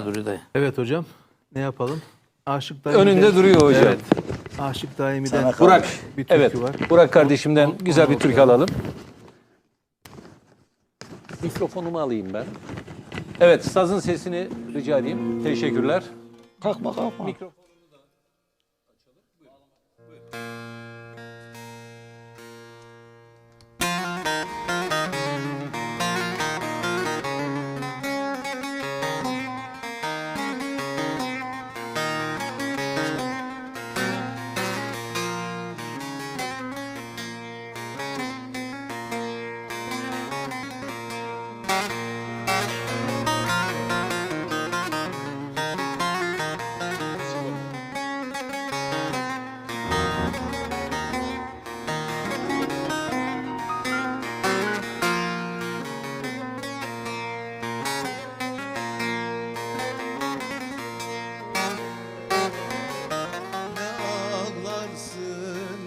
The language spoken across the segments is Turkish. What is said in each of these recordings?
Önünde duruyor dayı. Evet hocam. Ne yapalım? Aşık Daimi Önünde duruyor hocam. Evet. Aşık Daimi'den Burak, bir türkü evet. var. Burak kardeşimden Onu- güzel bir türkü alalım. Mikrofonumu alayım ben. Evet, sazın sesini rica edeyim. Teşekkürler. Kalkma kalkma. Mikrofon.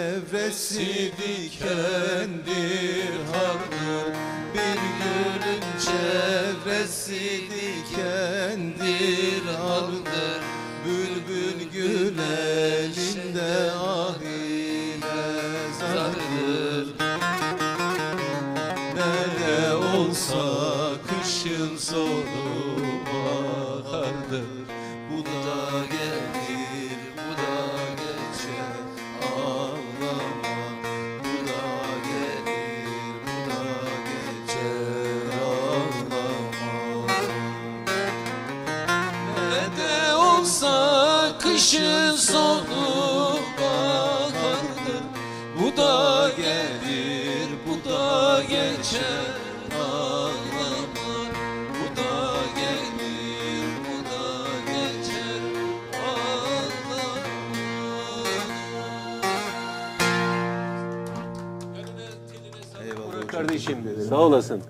çevresi dikendir hardır Bir gülün çevresi dikendir hardır Bülbül gül elinde ah ile zardır. Ne de olsa kışın sonu bahardır kışın sonu bahardır Bu da gelir, bu da geçer ağlama Bu da gelir, bu da geçer ağlama Kardeşim, sağ olasın.